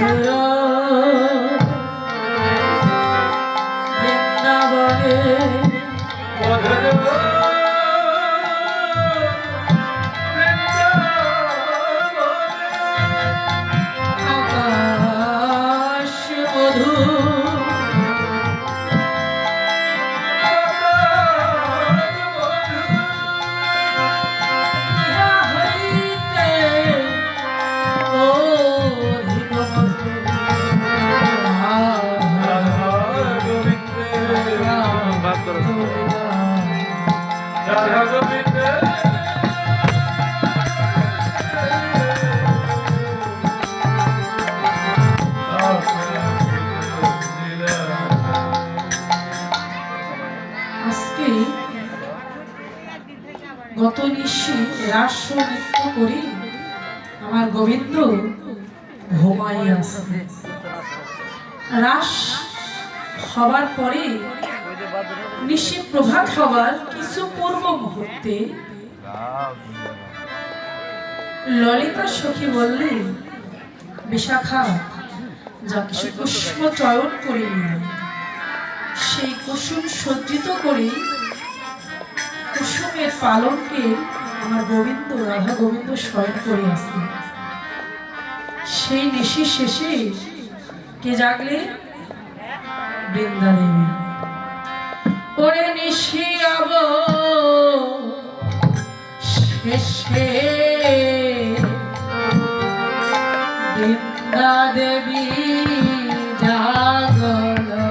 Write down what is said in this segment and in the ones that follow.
Hello. আজকে গত নিশি রাস নৃত্য করি, আমার গোবিন্দ ঘুমাই রাস হবার পরে প্রভাত হবার কিছু পূর্ব মুহূর্তে, ললিতা সখী বললেন বিশাখা, যা কিছু চয়ন করে আয়। সেই কুসুম সজ্জিত করে কুসুমের পালনকে আমার গোবিন্দ, রাধা গোবিন্দ শয়ন করে আসে। সেই নিশি শেষে কে জাগলে? বৃন্দা দেবী ওরে নিশি আব, শেষে বৃন্দা দেবী জাগল।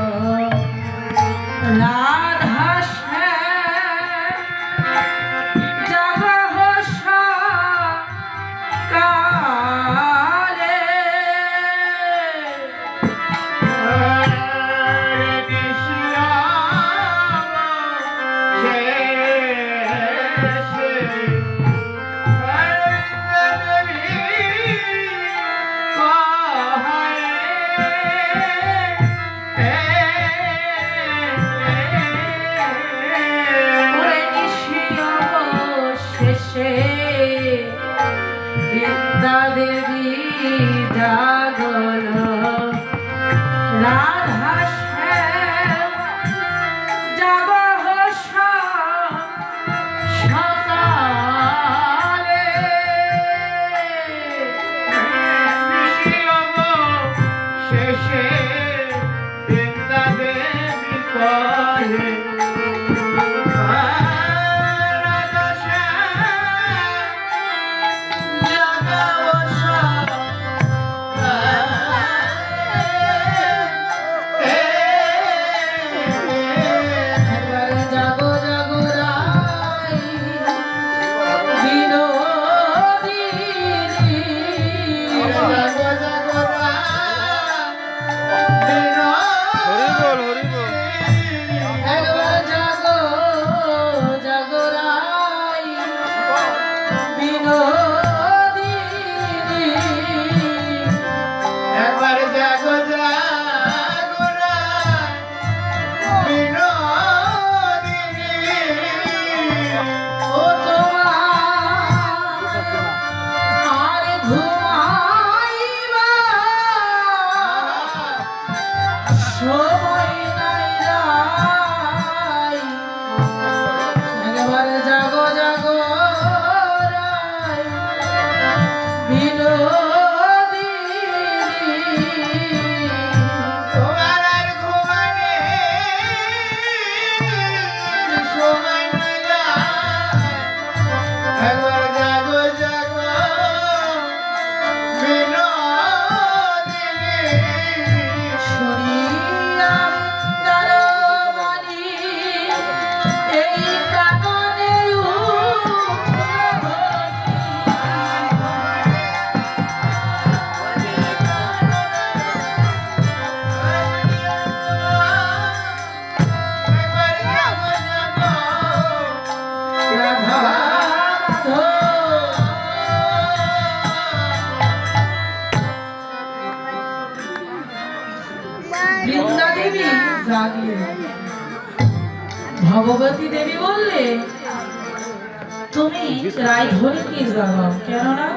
রায়ধনীকে জাগাও কেননা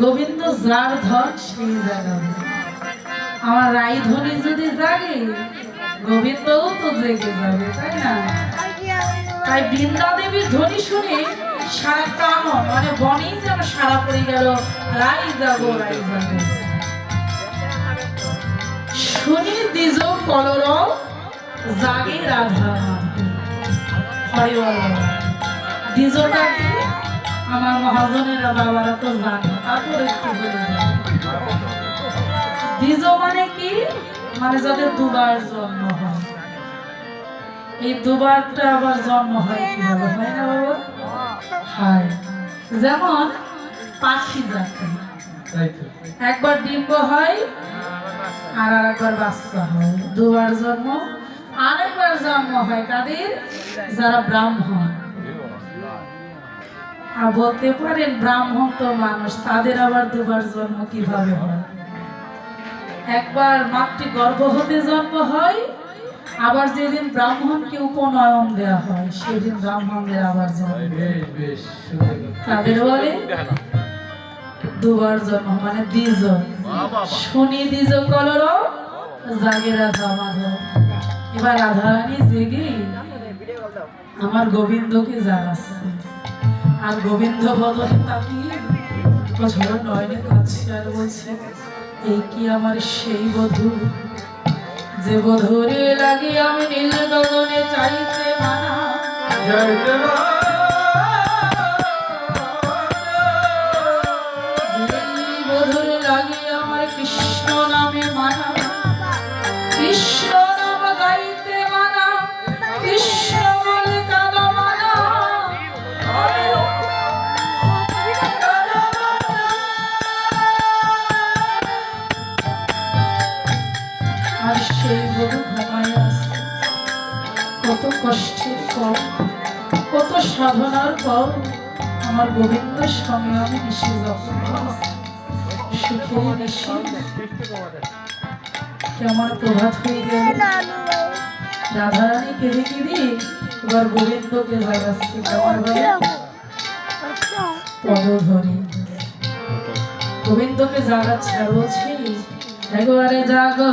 গোবিন্দ যার ধন সেই জাগাবে আমার রাইধনী যদি জাগে, গোবিন্দও তো জেগে যাবে, তাই না? তাই বৃন্দা দেবীর ধ্বনি শুনে সারা কামন মানে বনেই যেন সারা পড়ে গেল, রাই যাব রাই যাব। শুনি দিজ কলর জাগে রাধা। হরে বল। দ্বিজটা আমার মহাজনেরা বাবারা তো জানে, তারপর একটু বলে দ্বিজ মানে কি? মানে যাদের দুবার জন্ম হয়। এই দুবারটা আবার জন্ম হয় কীভাবে? হয় না বাবা? হয়। যেমন পাখি জাতি। একবার ডিম্ব হয়, আর একবার বাচ্চা হয়। দুবার জন্ম, আরেকবার জন্ম হয় কাদের? যারা ব্রাহ্মণ। আর বলতে পারেন ব্রাহ্মণ তো মানুষ তাদের আবার দুবার জন্ম কীভাবে হয়? একবার মাতৃ গর্ভ হতে জন্ম হয় আবার যেদিন ব্রাহ্মণকে উপনয়ন দেওয়া হয় সেদিন ব্রাহ্মণদের আবার জন্ম তাদের বলে দুবার জন্ম মানে দ্বিজ। শনি দ্বিজ কলর জাগে রাধা মাধব এবার রাধারানী জেগে আমার গোবিন্দকে জাগাচ্ছে। আর গোবিন্দ বদলে তাকিয়ে বছর নয়নে কাছে আর বলছে এই কি আমার সেই বধূ? যে বধুরে লাগে আমি নীল গগনে চাইতে মানা। যেই বধুরে লাগে আমার কৃষ্ণ নামে মানা। কৃষ্ণ কষ্টের পর কত সাধনার পর আমার গোবিন্দের সঙ্গে আমি মিশে যখন কেমন প্রভাত হয়ে গেল? রাধারানী কেঁদে কেঁদে এবার গোবিন্দকে জাগাচ্ছে। কেমন বলে পদ ধরে গোবিন্দকে জাগাচ্ছে। বলছি একবারে জাগো।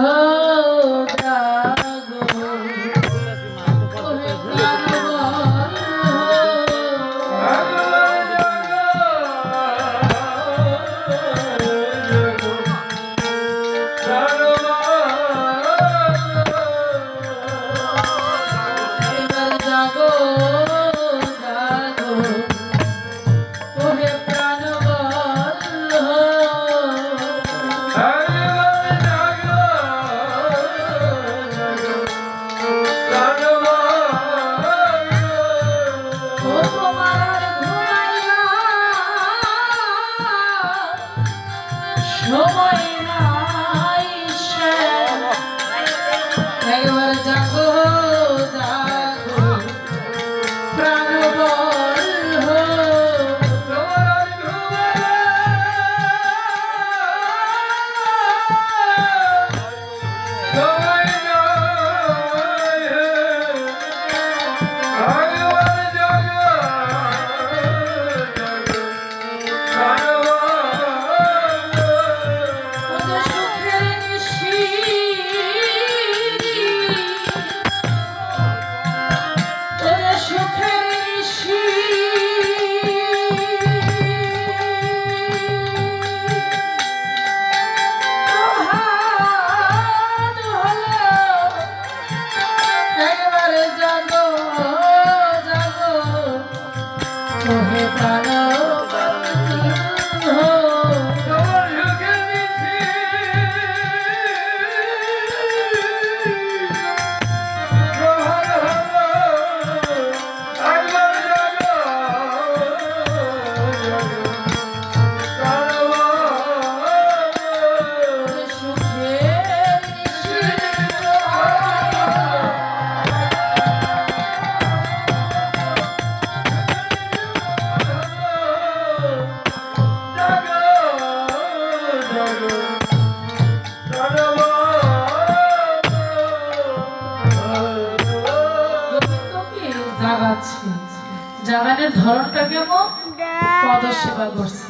দোয়া করছি।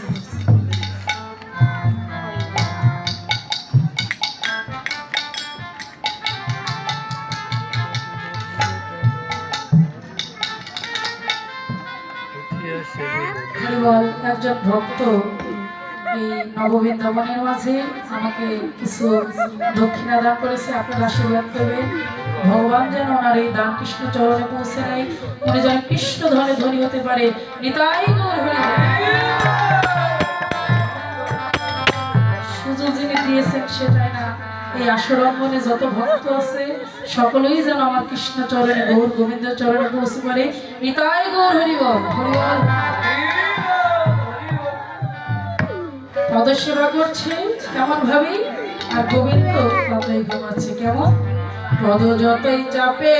কেবল একজন ভক্ত এই নববৃন্দাবনের মাঝে আমাকে কিছু দক্ষিণা দান করেছে, আপনারা আশীর্বাদ করবেন। ভগবান যেন ওনার এই দান কৃষ্ণ চরণে পৌঁছে দেয়। উনি যেন কৃষ্ণ ধরে ধনী হতে পারে। নিতাই গৌর দিয়েছেন সেটাই না। এই আসরঙ্গনে যত ভক্ত আছে, সকলেই যেন আমার কৃষ্ণ চরণে গৌর গোবিন্দ চরণে পৌঁছে পারে। নিতাই গৌর হরিবল হরিবল। পদসেবা করছে কেমন ভাবি আর গোবিন্দ ততই ঘুমাচ্ছে। কেমন? পদ যতই চাপে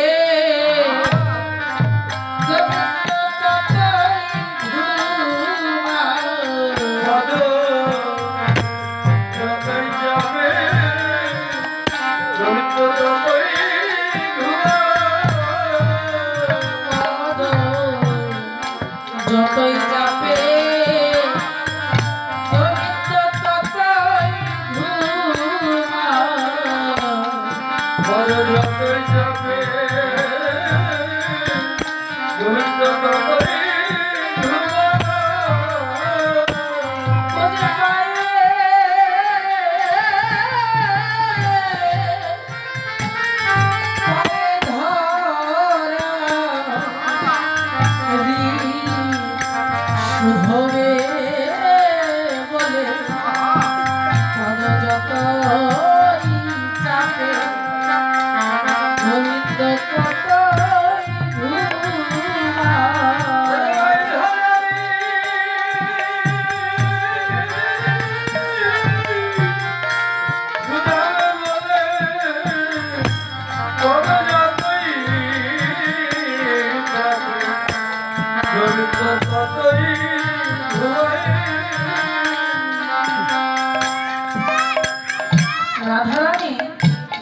গোবিন্দ ততই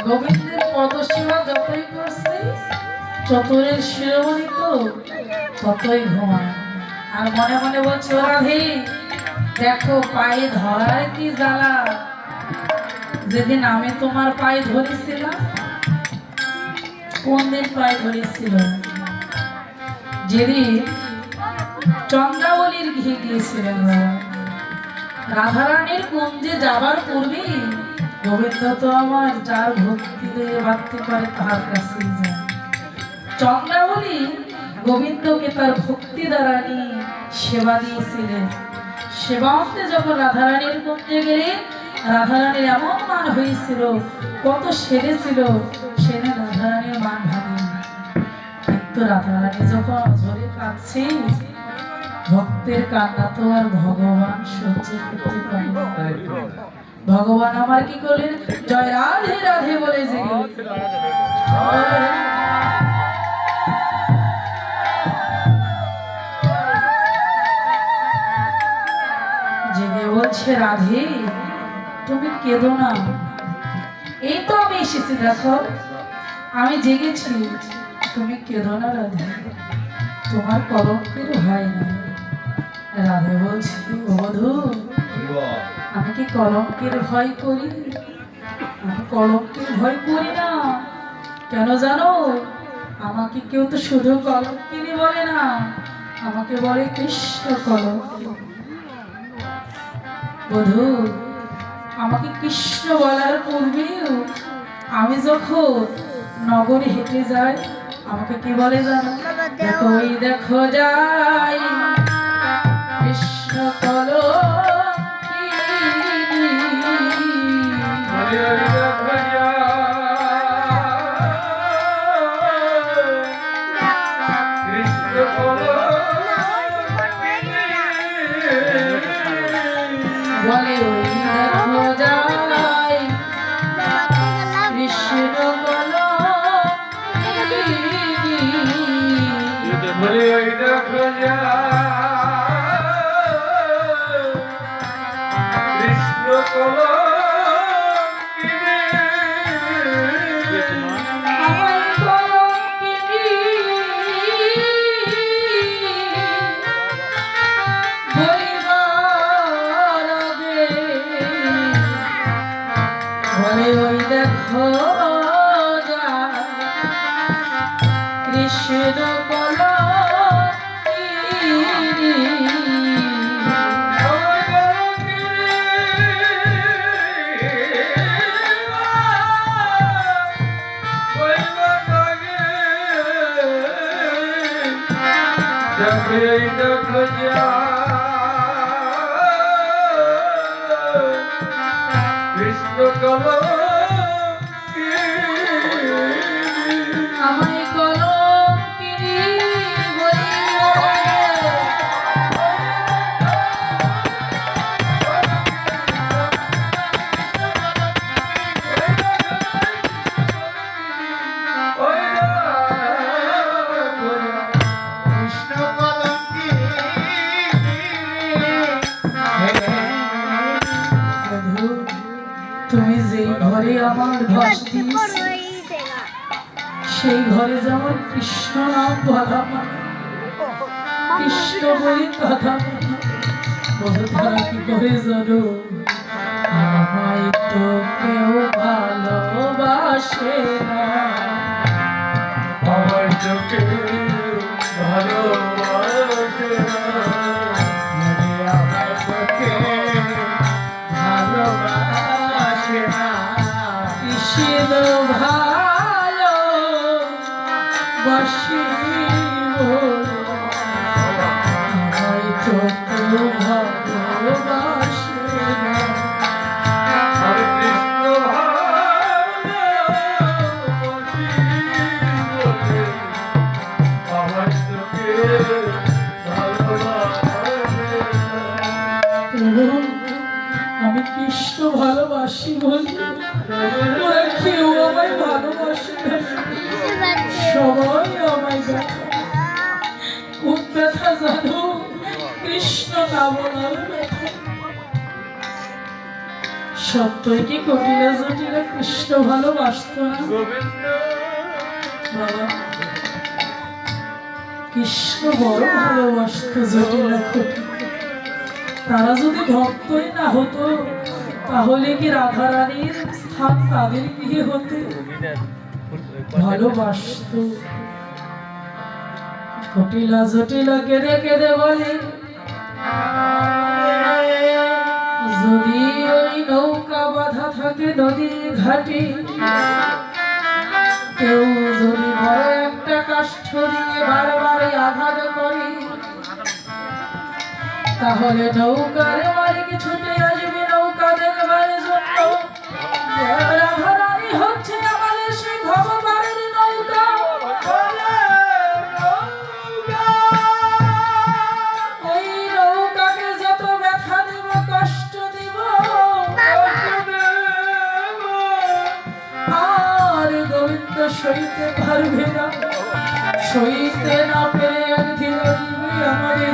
গোবিন্দের পদসেবা যতই করছে চতুরের শিরোমণি তো ততই ঘুমায়। আর মনে মনে বলছে, "ও রাধে, দেখো পায়ে ধরার কি জ্বালা? যেদিন আমি তোমার পায়ে ধরেছিলাম, কোন দিন পায়ে ধরেছিল? যেদিন চন্দ্রাবলীর ঘি দিয়েছিলেন রাধারানীর কুঞ্জে যাবার পূর্বে গোবিন্দ তো আমার যার ভক্তি দিয়ে তার যায়। চন্দ্রাবলী গোবিন্দকে তার ভক্তি দ্বারা নিয়ে সেবা দিয়েছিলেন। সেবা অন্তে যখন রাধারানীর গেলে রাধারানীর এমন মান হয়েছিল, কত সেরেছিল সেনে রাধারানীর মান ভাঙেনি কিন্তু রাধারানী যখন অঝরে কাঁদছে, ভক্তের কান্না তো আর ভগবান সহ্য করতে পারে। ভগবান আমার কি করলেন? জয় রাধে রাধে বলে জেগে জেগে বলছে রাধে তুমি কেঁদো না। এই তো আমি এসেছি দেখো। আমি জেগেছি। তুমি কেঁদো না রাধে। তোমার কলঙ্কের ভয় না রাধে বলছি "ও বধূ আমি কি কলঙ্কের ভয় করি আমি কলঙ্কের ভয় করি না। কেন জানো? আমাকে কেউ তো শুধু কলঙ্কিনী বলে না, আমাকে বলে কৃষ্ণ কলঙ্কিনী। বধূ, আমাকে কৃষ্ণ বলার পূর্বেও আমি যখন নগরে হেঁটে যাই, আমাকে কি বলে জানো? দেখো যাই। কৃষ্ণ Yeah. দেখো ঘরে যেমন কৃষ্ণ নাম মানে কৃষ্ণ বলি কথা কথা কি করে জানো আমায় তো কেউ ভালোবাসে না। আমার চোখে ভালোবাসে আমি কৃষ্ণ ভালোবাসি বলে। কেউ আমায় ভালোবাসে সবাই জানো কৃষ্ণ সত্যই কি কটিলা জটিলা কৃষ্ণ ভালোবাসত না? বাবা কৃষ্ণ বড় ভালোবাসত জটিলা তারা যদি ভক্তই না হতো তাহলে কি রাধা রানীর স্থান তাদের কি হতো? ভালোবাসত। কটিলা জটিলা কেঁদে কেঁদে বলে, যদি ওই নৌকা বাধা থাকে নদী ঘাটে, কেউ যদি বড় একটা কাষ্ঠ দিয়ে বারবার আঘাত করে, তাহলে নৌকার মালিক ছুটে আসবে নৌকা দেখবার জন্য। হচ্ছে আমাদের সেই ভগবানের সইতে পারবে না। সইতে না পেরে একদিন আমাদের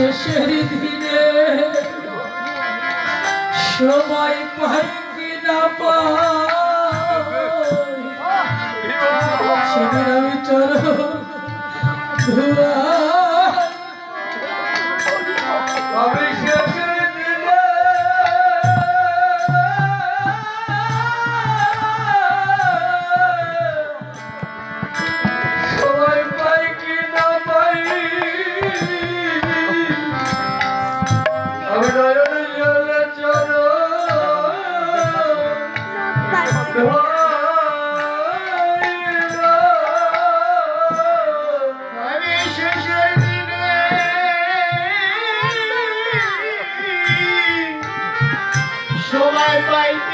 শেষের দিনে সময় পাই কি না পাই। সেদিন আমি চরণ ধুয়া সবাই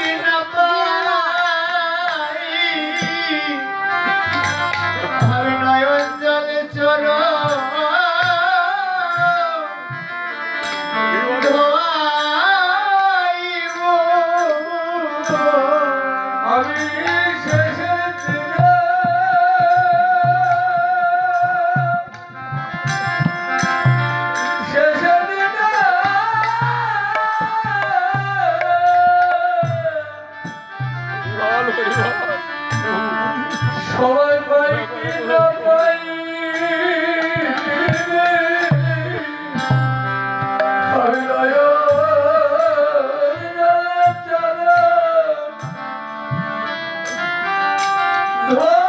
আমার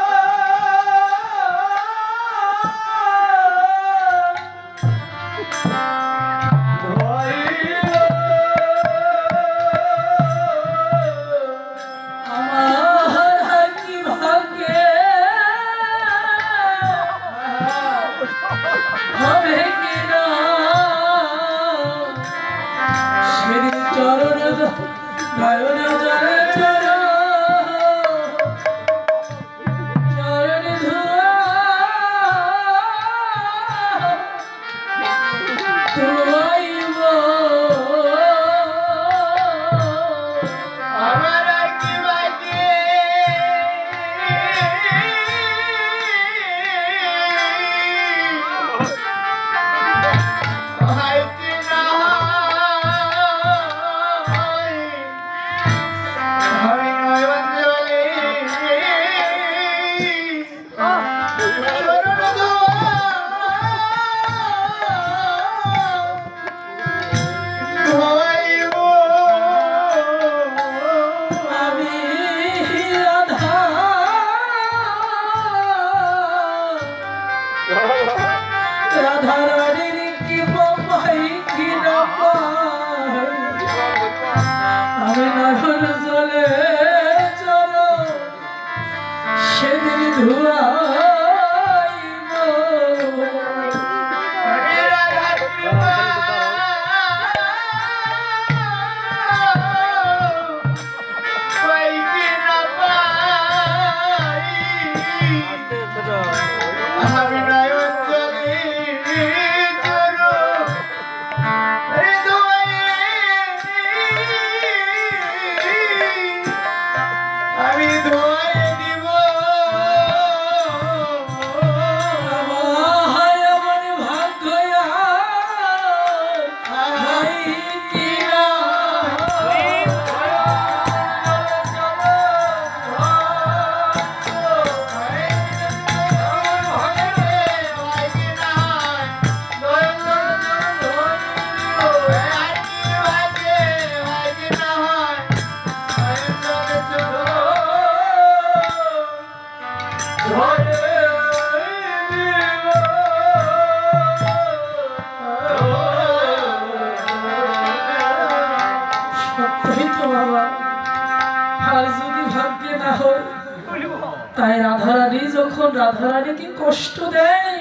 তাই রাধারানী যখন রাধারানীকে কষ্ট দেয়,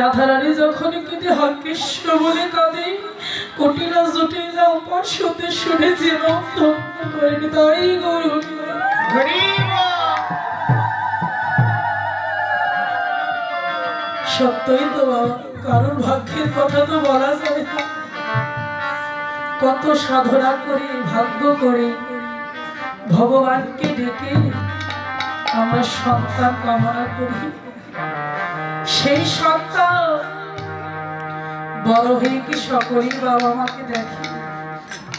রাধারানী যখন কিন্তু হর কৃষ্ণ বলে কাঁদে, কটিলা উপাস হতে শুনেছি রক্ত করেনি তাই গরু সত্যই তো বাবা, কারোর ভাগ্যের কথা তো বলা যায় না। কত সাধনা করে, ভাগ্য করে, ভগবানকে ডেকে আমরা সন্তান কামনা করি। সেই সন্তান বড় হয়ে কি সকলেই বাবা মাকে দেখে?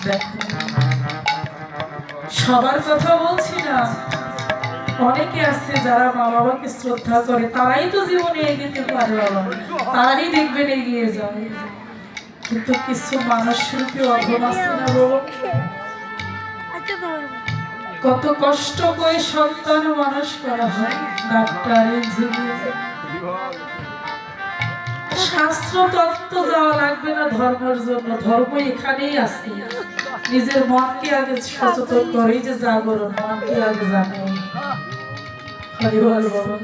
দেখো সবার কথা বলছি না। অনেকে আছে যারা মা বাবাকে শ্রদ্ধা করে, তারাই তো জীবনে এগিয়ে পারে বাবা। তারাই দেখবেন এগিয়ে যায়। কিন্তু কিছু মানুষ রূপে অধম আছে না বাবা। কত কষ্ট করে সন্তান মানুষ করা হয়, ডাক্তার শাস্ত্র তত্ত্ব যাওয়া লাগবে না ধর্মের জন্য। ধর্ম এখানেই আছে। নিজের মনকে আগে সচেতন করে যে জাগরণ, মনকে আগে জানে। হরি বাবা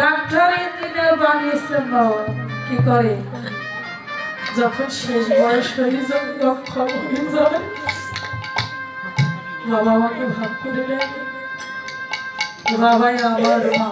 ডাক্তার ইঞ্জিনিয়ার বানিয়েছেন বাবা। কি করে? যখন শেষ বয়স হয়ে যাবে অক্ষম হয়ে যাবে বাবা আমাকে ভাব করে বাবাই আমার মা।